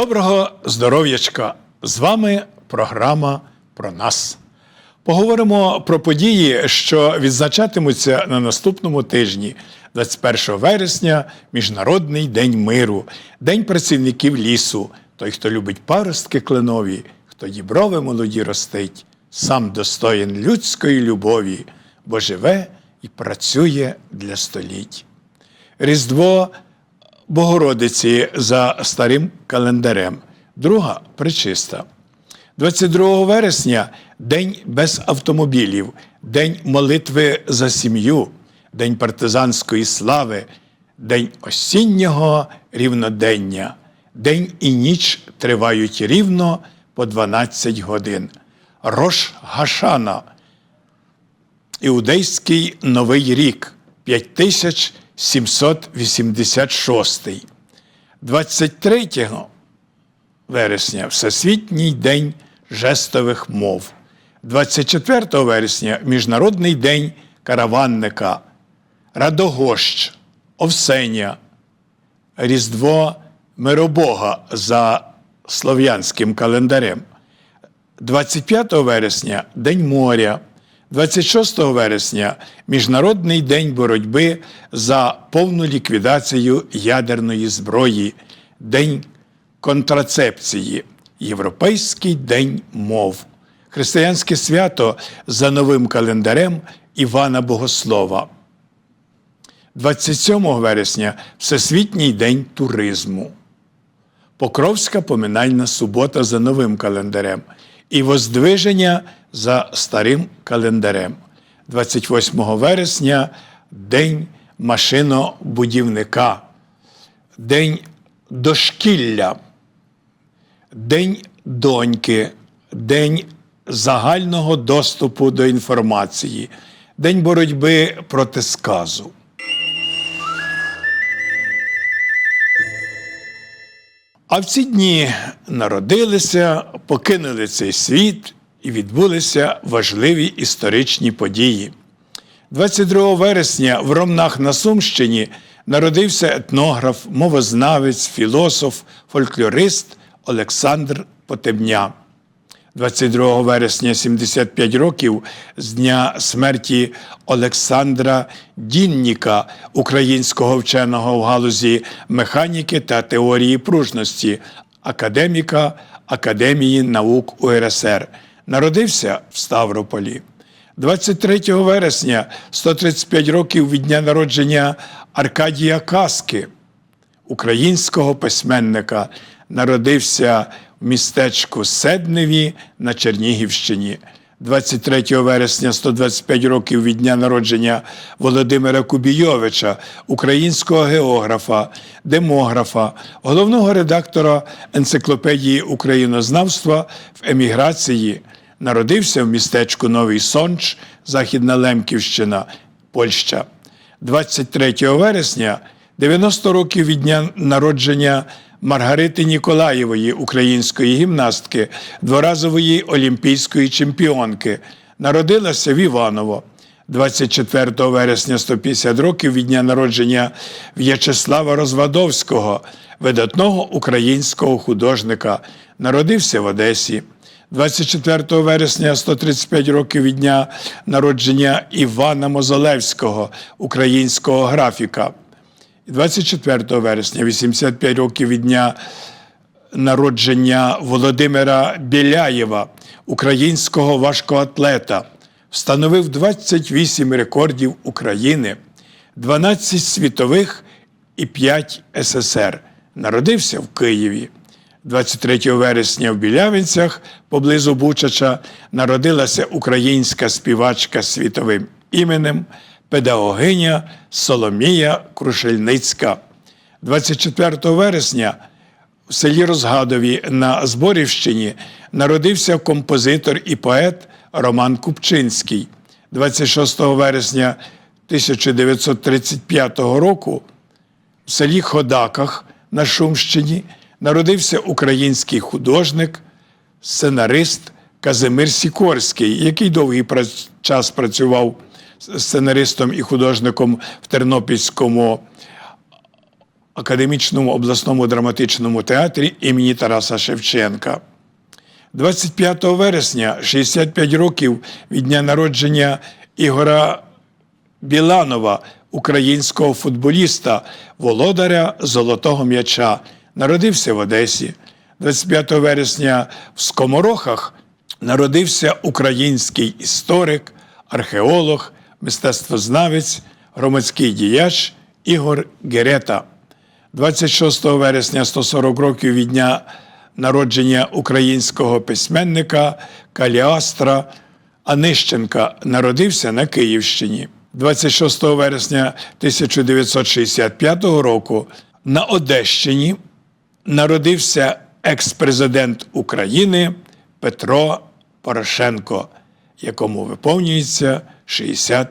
Доброго здоров'ячка! З вами програма про нас. Поговоримо про події, що відзначатимуться на наступному тижні, 21 вересня, Міжнародний день миру, День працівників лісу, той, хто любить паростки кленові, хто діброви молоді ростить, сам достоїн людської любові, бо живе і працює для століть. Різдво Богородиці за старим календарем, друга причиста. 22 вересня День без автомобілів, День молитви за сім'ю, День партизанської слави, День осіннього рівнодення, День і ніч тривають рівно по 12 годин. Рош Гашана, Іудейський Новий рік 5786. 23 вересня Всесвітній день жестових мов. 24 вересня Міжнародний день караванника, Радогощ, Овсеня, Різдво Миробога за слов'янським календарем. 25 вересня День моря, 26 вересня Міжнародний день боротьби за повну ліквідацію ядерної зброї, День контрацепції, Європейський день мов, християнське свято за новим календарем Івана Богослова. 27 вересня Всесвітній день туризму. Покровська поминальна субота за новим календарем і Воздвиження за старим календарем. 28 вересня День машинобудівника, День дошкілля, День доньки, День загального доступу до інформації, День боротьби проти сказу. А в ці дні народилися, покинули цей світ і відбулися важливі історичні події. 22 вересня в Ромнах на Сумщині народився етнограф, мовознавець, філософ, фольклорист Олександр Потебня. 22 вересня 75 років з дня смерті Олександра Дінніка, українського вченого в галузі механіки та теорії пружності, академіка Академії наук УРСР. Народився в Ставрополі. 23 вересня 135 років від дня народження Аркадія Каски, українського письменника, народився в містечку Седневі на Чернігівщині. 23 вересня 125 років від дня народження Володимира Кубійовича, українського географа, демографа, головного редактора енциклопедії українознавства в еміграції. Народився в містечку Новий Сонч, Західна Лемківщина, Польща. 23 вересня 90 років від дня народження Маргарити Ніколаєвої, української гімнастки, дворазової олімпійської чемпіонки. Народилася в Іваново. 24 вересня 150 років від дня народження В'ячеслава Розвадовського, видатного українського художника. Народився в Одесі. 24 вересня 135 років від дня народження Івана Мозолевського, українського графіка. 24 вересня 85 років від дня народження Володимира Біляєва, українського важкоатлета, встановив 28 рекордів України, 12 світових і 5 СССР. Народився в Києві. 23 вересня в Білявинцях поблизу Бучача народилася українська співачка світовим іменем, педагогиня Соломія Крушельницька. 24 вересня в селі Розгадові на Зборівщині народився композитор і поет Роман Купчинський. 26 вересня 1935 року в селі Ходаках на Шумщині народився український художник, сценарист Казимир Сікорський, який довгий час працював сценаристом і художником в Тернопільському Академічному обласному драматичному театрі імені Тараса Шевченка. 25 вересня, 65 років від дня народження Ігора Біланова, українського футболіста, володаря Золотого м'яча. Народився в Одесі. 25 вересня в Скоморохах народився український історик, археолог, мистецтвознавець, громадський діяч Ігор Герета. 26 вересня 140 років від дня народження українського письменника Каліастра Анищенка народився на Київщині. 26 вересня 1965 року на Одещині народився екс-президент України Петро Порошенко, якому виповнюється 60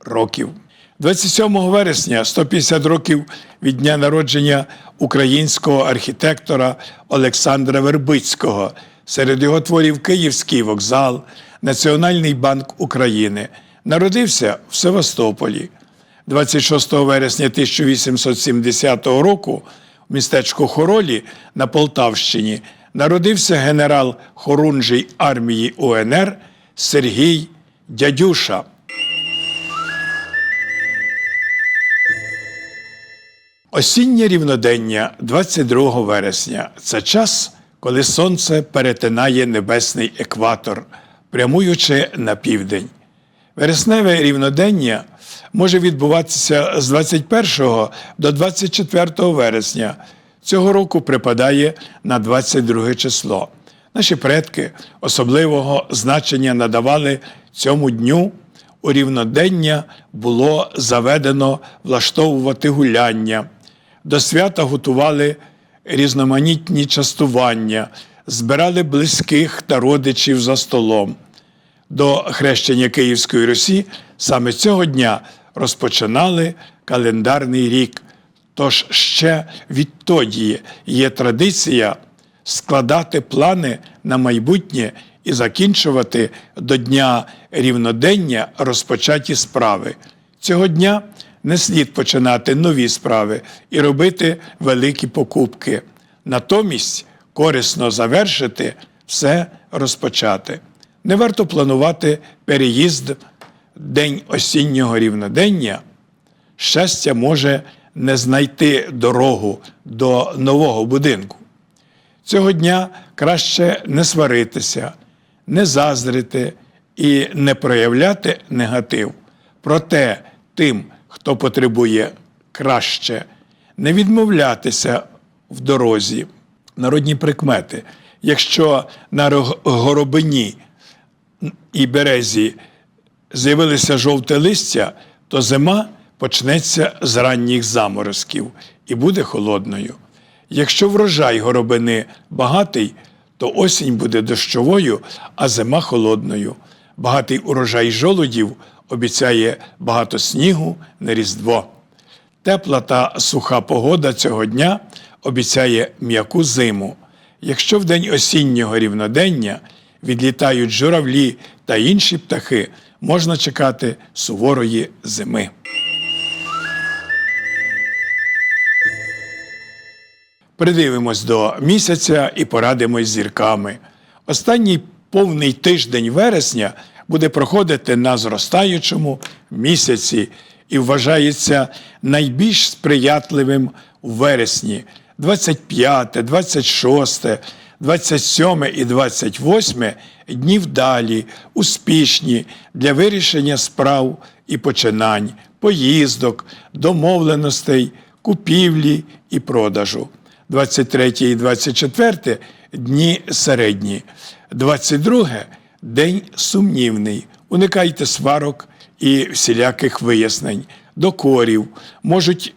років. 27 вересня 150 років від дня народження українського архітектора Олександра Вербицького. Серед його творів Київський вокзал, Національний банк України. Народився в Севастополі. 26 вересня 1870 року в містечку Хоролі на Полтавщині народився генерал Хорунжий армії УНР Сергій Дядюша. Осіннє рівнодення 22 вересня це час, коли сонце перетинає небесний екватор, прямуючи на південь. Вересневе рівнодення може відбуватися з 21 до 24 вересня. Цього року припадає на 22 число. Наші предки особливого значення надавали цьому дню. У рівнодення було заведено влаштовувати гуляння. До свята готували різноманітні частування, збирали близьких та родичів за столом. До хрещення Київської Русі саме цього дня розпочинали календарний рік. Тож ще відтоді є традиція складати плани на майбутнє і закінчувати до дня рівнодення розпочаті справи. Цього дня не слід починати нові справи і робити великі покупки. Натомість корисно завершити все розпочати. Не варто планувати переїзд день осіннього рівнодення. Щастя може не знайти дорогу до нового будинку. Цього дня краще не сваритися, не заздрити і не проявляти негатив. Проте тим, хто потребує краще, не відмовлятися в дорозі. Народні прикмети. Якщо на горобині і березі з'явилося жовте листя, то зима почнеться з ранніх заморозків і буде холодною. Якщо врожай горобини багатий, то осінь буде дощовою, а зима холодною. Багатий урожай жолудів обіцяє багато снігу на Різдво. Тепла та суха погода цього дня обіцяє м'яку зиму. Якщо в день осіннього рівнодення відлітають журавлі та інші птахи, можна чекати суворої зими. Придивимось до місяця і порадимось зірками. Останній повний тиждень вересня буде проходити на зростаючому місяці і вважається найбільш сприятливим у вересні. 25, 26, 27 і 28 дні вдалі, успішні для вирішення справ і починань, поїздок, домовленостей, купівлі і продажу. 23 і 24 дні середні. 22 день сумнівний. Уникайте сварок і всіляких вияснень, докорів. Можуть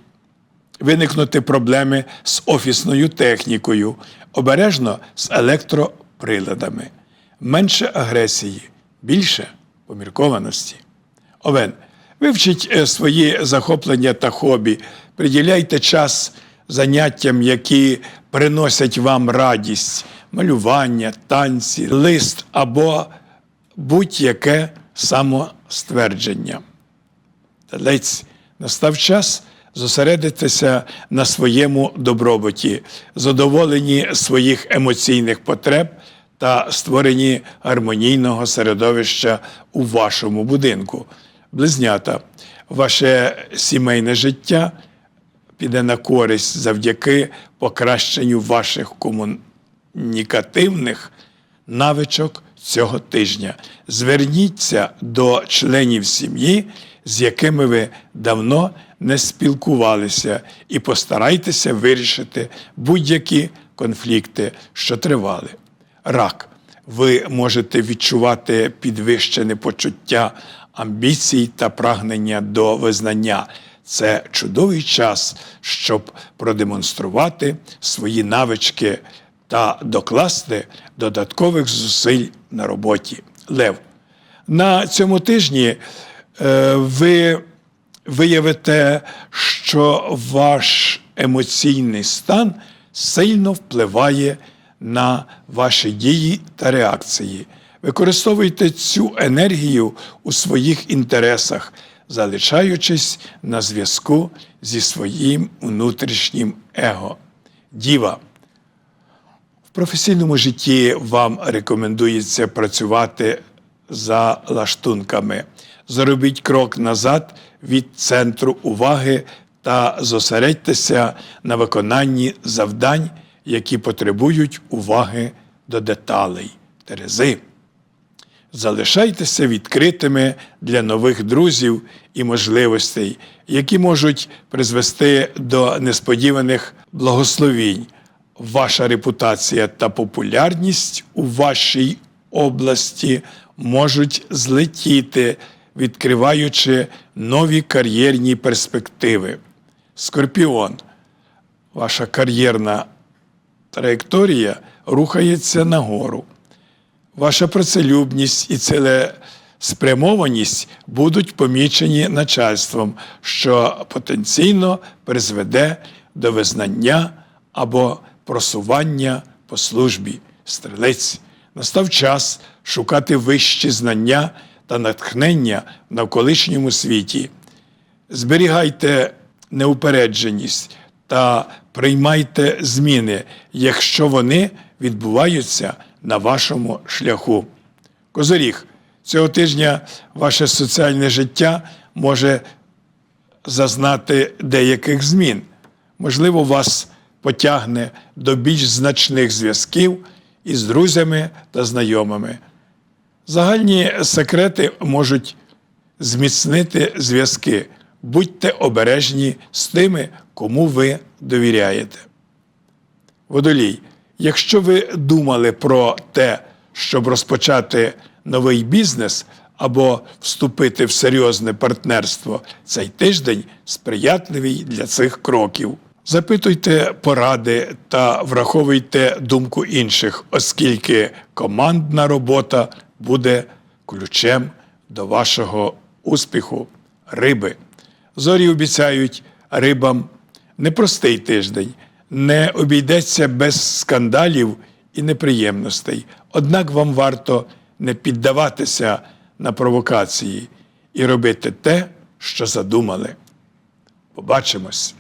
виникнути проблеми з офісною технікою, обережно з електроприладами. Менше агресії, більше поміркованості. Овен, вивчіть е, свої захоплення та хобі, приділяйте час заняттям, які приносять вам радість, малювання, танці, лист або будь-яке самоствердження. Талець настав час зосередитися на своєму добробуті, задоволенні своїх емоційних потреб та створенні гармонійного середовища у вашому будинку. Близнята, ваше сімейне життя піде на користь завдяки покращенню ваших комунікативних навичок цього тижня. Зверніться до членів сім'ї, з якими ви давно не спілкувалися, і постарайтеся вирішити будь-які конфлікти, що тривали. Рак. Ви можете відчувати підвищене почуття амбіцій та прагнення до визнання. Це чудовий час, щоб продемонструвати свої навички та докласти додаткових зусиль на роботі. Лев. На цьому тижні е, ви виявите, що ваш емоційний стан сильно впливає на ваші дії та реакції. Використовуйте цю енергію у своїх інтересах, залишаючись на зв'язку зі своїм внутрішнім его. Діва. Професійному житті вам рекомендується працювати за лаштунками. Зробіть крок назад від центру уваги та зосередьтеся на виконанні завдань, які потребують уваги до деталей. Терези. Залишайтеся відкритими для нових друзів і можливостей, які можуть призвести до несподіваних благословінь. Ваша репутація та популярність у вашій області можуть злетіти, відкриваючи нові кар'єрні перспективи. Скорпіон, ваша кар'єрна траєкторія рухається нагору. Ваша працелюбність і цілеспрямованість будуть помічені начальством, що потенційно призведе до визнання або просування по службі. Стрілець. Настав час шукати вищі знання та натхнення в навколишньому світі. Зберігайте неупередженість та приймайте зміни, якщо вони відбуваються на вашому шляху. Козоріг, цього тижня ваше соціальне життя може зазнати деяких змін. Можливо, вас потягне до більш значних зв'язків із друзями та знайомими. Загальні секрети можуть зміцнити зв'язки. Будьте обережні з тими, кому ви довіряєте. Водолій, якщо ви думали про те, щоб розпочати новий бізнес або вступити в серйозне партнерство, цей тиждень сприятливий для цих кроків. Запитуйте поради та враховуйте думку інших, оскільки командна робота буде ключем до вашого успіху. Риби. Зорі обіцяють рибам непростий тиждень, не обійдеться без скандалів і неприємностей. Однак вам варто не піддаватися на провокації і робити те, що задумали. Побачимось!